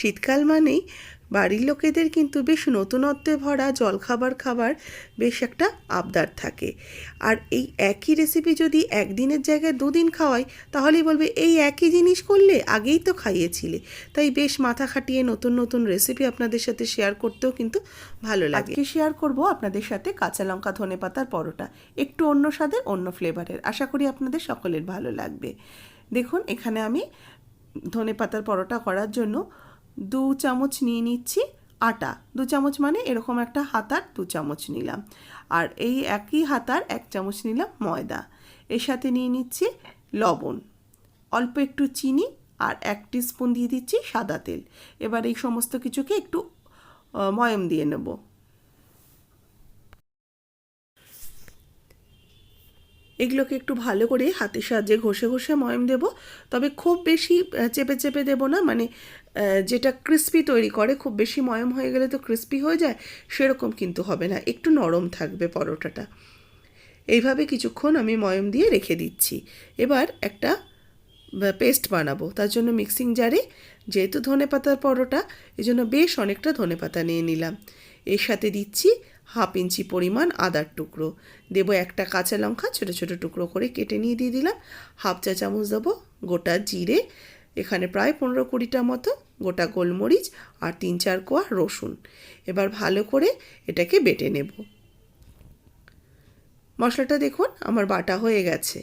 শীতকাল মানেই বাড়ির লোকেদের কিন্তু বেশ নতুনত্বে ভরা জলখাবার খাবার বেশ একটা আবদার থাকে। আর এই একই রেসিপি যদি একদিনের জায়গায় দুদিন খাওয়াই, তাহলেই বলবে এই একই জিনিস করলে আগেই তো খাইয়েছিলে। তাই বেশ মাথা খাটিয়ে নতুন নতুন রেসিপি আপনাদের সাথে শেয়ার করতেও কিন্তু ভালো লাগে। আজকে শেয়ার করব আপনাদের সাথে কাঁচা লঙ্কা, ধনে পাতার পরোটা। একটু অন্য স্বাদে অন্য ফ্লেভারের আশা করি আপনাদের সকলের ভালো লাগবে। দেখুন, এখানে আমি ধনে পাতার পরোটা করার জন্য দু চামচ নিয়ে নিচ্ছি আটা। দু চামচ মানে এরকম একটা হাতার দু চামচ নিলাম। আর এই একই হাতার এক চামচ নিলাম ময়দা। এর সাথে নিয়ে নিচ্ছি লবণ। অল্প একটু চিনি আর এক স্পুন দিয়ে দিচ্ছি সাদা তেল। এবার এই সমস্ত কিছুকে একটু ময়ম দিয়ে নেব। এগুলোকে একটু ভালো করে হাতের সাহায্যে ঘষে ঘষে ময়ম দেব। তবে খুব বেশি চেপে চেপে দেব না মানে যেটা ক্রিস্পি তৈরি করে, খুব বেশি ময়ম হয়ে গেলে তো ক্রিস্পি হয়ে যায়, সেরকম কিন্তু হবে না। একটু নরম থাকবে পরোটাটা। এইভাবে কিছুক্ষণ আমি ময়ম দিয়ে রেখে দিচ্ছি। এবার একটা পেস্ট বানাবো। তার জন্য মিক্সিং জারে যেহেতু ধনে পাতার পরোটা জন্য বেশ অনেকটা ধনে পাতা নিয়ে নিলাম। এর সাথে দিচ্ছি হাফ ইঞ্চি পরিমাণ আদার টুকরো। দেবো একটা কাঁচা লঙ্কা ছোটো ছোটো টুকরো করে কেটে নিয়ে দিয়ে দিলাম। হাফ চা চামচ দেবো গোটা জিরে, এখানে প্রায় পনেরো কুড়িটা মতো গোটা গোলমরিচ আর তিন চার কোয়া রসুন। এবার ভালো করে এটাকে বেটে নেব। মশলাটা দেখুন, আমার বাটা হয়ে গেছে।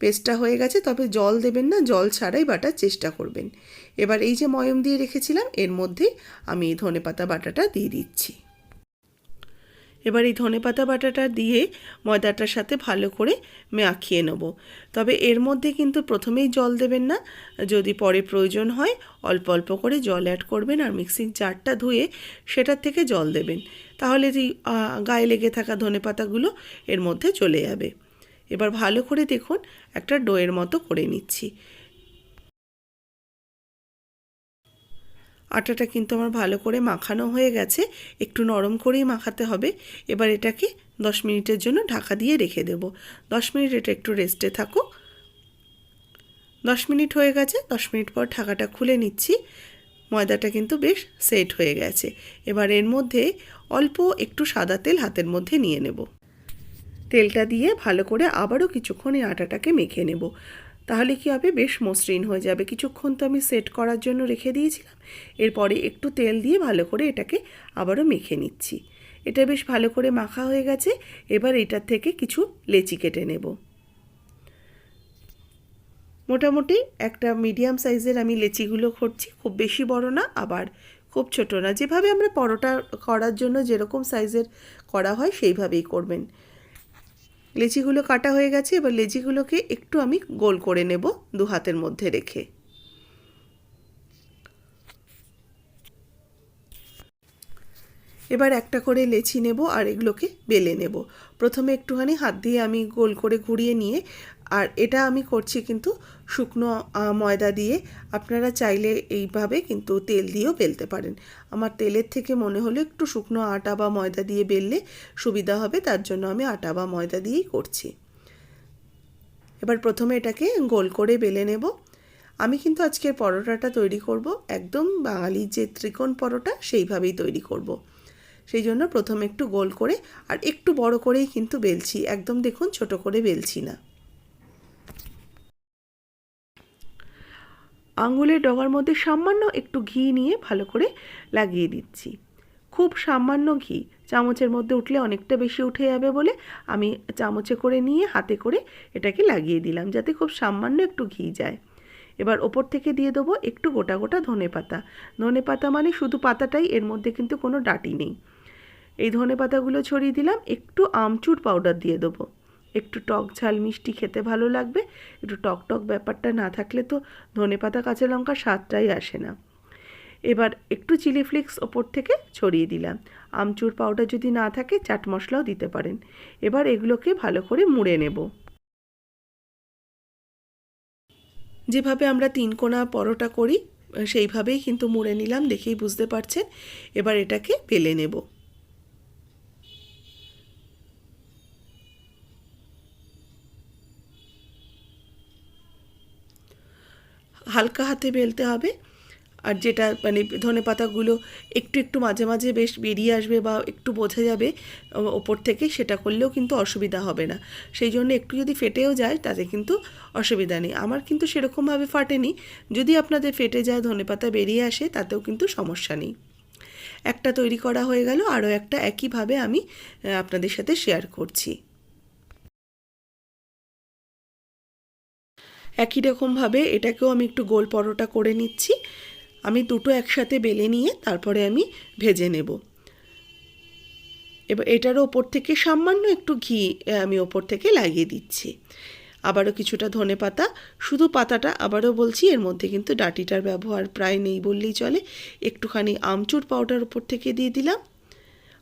পেস্টটা হয়ে গেছে, তবে জল দেবেন না, জল ছাড়াই বাটার চেষ্টা করবেন। এবার এই যে ময়ম দিয়ে রেখেছিলাম, এর মধ্যে আমি এই ধনেপাতা বাটাটা দিয়ে দিচ্ছি। এবার এই ধনেপাতা বাটাটা দিয়ে ময়দাটার সাথে ভালো করে মাখিয়ে নেব। তবে এর মধ্যে কিন্তু প্রথমেই জল দেবেন না। যদি পরে প্রয়োজন হয়, অল্প অল্প করে জল অ্যাড করবেন আর মিক্সিং জারটা ধুয়ে সেটার থেকে জল দেবেন। তাহলে যে গায়ে লেগে থাকা ধনেপাতাগুলো এর মধ্যে চলে যাবে। এবার ভালো করে দেখুন, একটা ডোয়ের মতো করে নিচ্ছি। আটাটা কিন্তু আমার ভালো করে মাখানো হয়ে গেছে। একটু নরম করেই মাখাতে হবে। এবার এটাকে দশ মিনিটের জন্য ঢাকা দিয়ে রেখে দেব। দশ মিনিট এটা একটু রেস্টে থাকুক দশ মিনিট হয়ে গেছে। দশ মিনিট পর ঢাকাটা খুলে নিচ্ছি। ময়দাটা কিন্তু বেশ সেট হয়ে গেছে। এবার এর মধ্যে অল্প একটু সাদা তেল হাতের মধ্যে নিয়ে নেব। তেলটা দিয়ে ভালো করে আবারও কিছুক্ষণ এই আটাটাকে মেখে নেব। তাহলে কি হবে? বেশ মসৃণ হয়ে যাবে। কিছুক্ষণ তো আমি সেট করার জন্য রেখে দিয়েছিলাম। এরপরে একটু তেল দিয়ে ভালো করে এটাকে আবারও মেখে নিচ্ছি। এটা বেশ ভালো করে মাখা হয়ে গেছে। এবার এটার থেকে কিছু লেচি কেটে নেব। মোটামুটি একটা মিডিয়াম সাইজের আমি লেচিগুলো করছি। খুব বেশি বড় না, আবার খুব ছোট না। যেভাবে আমরা পরোটা করার জন্য যেরকম সাইজের করা হয়, সেইভাবেই করবেন। লেচিগুলো কাটা হয়ে গেছে, এবার লেচিগুলোকে একটু আমি গোল করে নেব দু হাতের মধ্যে রেখে। এবার একটা করে লেচি নেব আর এগুলোকে বেলে নেব। প্রথমে একটুখানি হাত দিয়ে আমি গোল করে ঘুরিয়ে নিয়ে আর এটা আমি করছি কিন্তু শুকনো ময়দা দিয়ে। আপনারা চাইলে এইভাবে কিন্তু তেল দিয়েও বেলতে পারেন। আমার তেলের থেকে মনে হলো একটু শুকনো আটা বা ময়দা দিয়ে বেললে সুবিধা হবে, তার জন্য আমি আটা বা ময়দা দিয়েই করছি। এবার প্রথমে এটাকে গোল করে বেলে নেব। আমি কিন্তু আজকের পরোটাটা তৈরি করব, একদম বাঙালির যে ত্রিকোণ পরোটা সেইভাবেই তৈরি করব। সেই জন্য প্রথমে একটু গোল করে, আর একটু বড় করেই কিন্তু বেলছি, একদম দেখুন ছোট করে বেলছি না। আঙুলের ডগার মধ্যে সামান্য একটু ঘি নিয়ে ভালো করে লাগিয়ে দিচ্ছি। খুব সামান্য ঘি, চামচের মধ্যে উঠলে অনেকটা বেশি উঠে যাবে বলে আমি চামচে করে নিয়ে হাতে করে এটাকে লাগিয়ে দিলাম যাতে খুব সামান্য একটু ঘি যায়। এবার ওপর থেকে দিয়ে দেবো একটু গোটা গোটা ধনে পাতা। ধনে পাতা মানে শুধু পাতাটাই, এর মধ্যে কিন্তু কোনো ডাঁটি নেই। এই ধনে পাতাগুলো ছড়িয়ে দিলাম, একটু আমচুর পাউডার দিয়ে দেবো। একটু টক ঝাল মিষ্টি খেতে ভালো লাগবে, একটু টক টক ব্যাপারটা না থাকলে তো ধনে পাতা, কাঁচা লঙ্কার স্বাদটাই আসে না। এবার একটু চিলি ফ্লেক্স ওপর থেকে ছড়িয়ে দিলাম। আমচুর পাউডার যদি না থাকে, চাট মশলাও দিতে পারেন। এবার এগুলোকে ভালো করে মুড়ে নেব। যেভাবে আমরা তিন কোনা পরোটা করি, সেইভাবেই কিন্তু মুড়ে নিলাম, দেখেই বুঝতে পারছেন। এবার এটাকে বেলে নেব। হালকা হাতে বেলতে হবে। আর যেটা মানে ধনে পাতাগুলো একটু একটু মাঝে মাঝে বেশ বেরিয়ে আসবে বা একটু বোঝা যাবে ওপর থেকে সেটা করলেও কিন্তু অসুবিধা হবে না। সেই জন্য একটু যদি ফেটেও যায় তাতে কিন্তু অসুবিধা নেই। আমার কিন্তু সেরকমভাবে ফাটেনি। যদি আপনাদের ফেটে যায়, ধনে পাতা বেরিয়ে আসে তাতেও কিন্তু সমস্যা নেই। একটা তৈরি করা হয়ে গেল। আরও একটা একইভাবে আমি আপনাদের সাথে শেয়ার করছি। একই রকমভাবে এটাকেও আমি একটু গোল পরোটা করে নিচ্ছি। আমি দুটো একসাথে বেলে নিয়ে তারপরে আমি ভেজে নেব। এবার এটার ওপর থেকে সামান্য একটু ঘি আমি ওপর থেকে লাগিয়ে দিচ্ছি। আবারও কিছুটা ধনে পাতা, শুধু পাতাটা, আবারও বলছি এর মধ্যে কিন্তু ডাটিটার ব্যবহার প্রায় নেই বললেই চলে। একটুখানি আমচুর পাউডার ওপর থেকে দিয়ে দিলাম।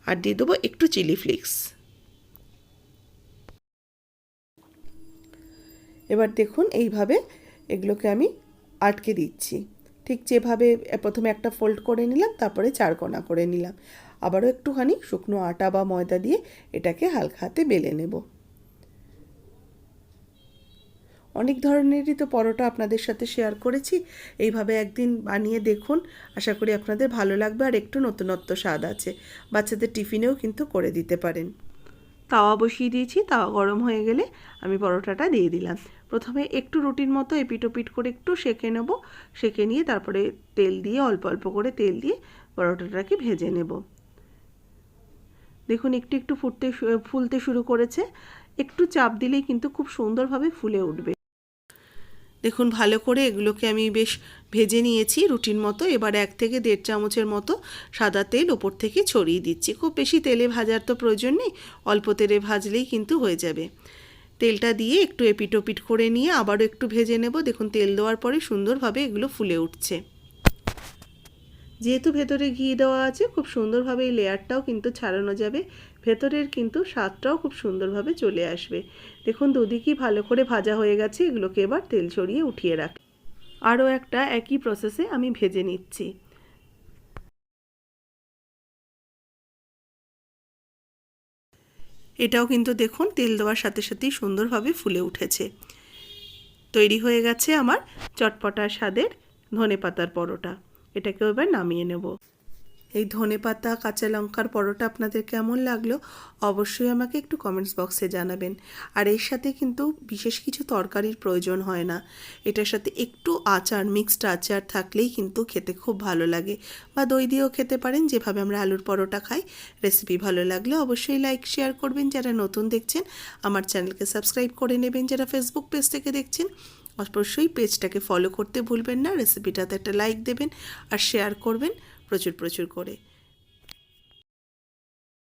আর দিয়ে দেবো একটু চিলি ফ্লেক্স। এবার দেখুন এইভাবে এগুলোকে আমি আটকে দিচ্ছি। ঠিক যেভাবে প্রথমে একটা ফোল্ড করে নিলাম, তারপরে চারকোনা করে নিলাম। আবারও একটুখানি শুকনো আটা বা ময়দা দিয়ে এটাকে হালকা হাতে বেলে নেব। অনেক ধরনেরই তো পরোটা আপনাদের সাথে শেয়ার করেছি। এইভাবে একদিন বানিয়ে দেখুন, আশা করি আপনাদের ভালো লাগবে আর একটু নতুনত্ব স্বাদ আছে। বাচ্চাদের টিফিনেও কিন্তু করে দিতে পারেন। তাওয়া বসিয়ে দিয়েছি, তাওয়া গরম হয়ে গেলে আমি পরোটাটা দিয়ে দিলাম। প্রথমে একটু রুটির মতো এপিটোপিট করে একটু সেঁকে নেব, সেঁকে নিয়ে তারপরে তেল দিয়ে অল্প অল্প করে তেল দিয়ে পরোটাটাকে ভেজে নেব। দেখুন, একটু একটু ফুটতে ফুলতে শুরু করেছে। একটু চাপ দিলেই কিন্তু খুব সুন্দরভাবে ফুলে উঠবে। দেখুন, ভালো করে এগুলোকে আমি বেশ ভেজে নিয়েছি রুটির মতো। এবার এক থেকে দেড় চামচের মতো সাদা তেল ওপর থেকে ছড়িয়ে দিচ্ছি। খুব বেশি তেলে ভাজার তো প্রয়োজন নেই, অল্প তেলে ভাজলেই কিন্তু হয়ে যাবে। তেলটা দিয়ে একটু এপিটোপিট করে নিয়ে আবারও একটু ভেজে নেব। দেখুন, তেল দেওয়ার পরে সুন্দরভাবে এগুলো ফুলে উঠছে। যেহেতু ভেতরে ঘি দেওয়া আছে, খুব সুন্দরভাবে এই লেয়ারটাও কিন্তু ছাড়ানো যাবে। ভেতরের কিন্তু স্বাদটাও খুব সুন্দরভাবে চলে আসবে। দেখুন, দুদিকই ভালো করে ভাজা হয়ে গেছে, এগুলোকে এবার তেল ছড়িয়ে উঠিয়ে রাখ। আরও একটা একই প্রসেসে আমি ভেজে নিচ্ছি। এটাও কিন্তু দেখুন, তেল দেওয়ার সাথে সাথেই সুন্দরভাবে ফুলে উঠেছে। তৈরি হয়ে গেছে আমার চটপটা স্বাদের ধনে পাতার পরোটা। এটাকেও এবার নামিয়ে নেব। এই ধনে পাতা, কাঁচা লঙ্কার পরোটা আপনাদের কেমন লাগল অবশ্যই আমাকে একটু কমেন্টস বক্সে জানাবেন। আর এর সাথে কিন্তু বিশেষ কিছু তরকারির প্রয়োজন হয় না। এটার সাথে একটু আচার মিক্সড আচার থাকলেই কিন্তু খেতে খুব ভালো লাগে। বা দই দিয়েও খেতে পারেন, যেভাবে আমরা আলুর পরোটা খাই রেসিপি ভালো লাগলে অবশ্যই লাইক শেয়ার করবেন। যারা নতুন দেখছেন, আমার চ্যানেলকে সাবস্ক্রাইব করে নেবেন। যারা ফেসবুক পেজ থেকে দেখছেন অবশ্যই পেজটাকে ফলো করতে ভুলবেন না রেসিপিটাতে একটা লাইক দেবেন আর শেয়ার করবেন প্রচুর প্রচুর করে।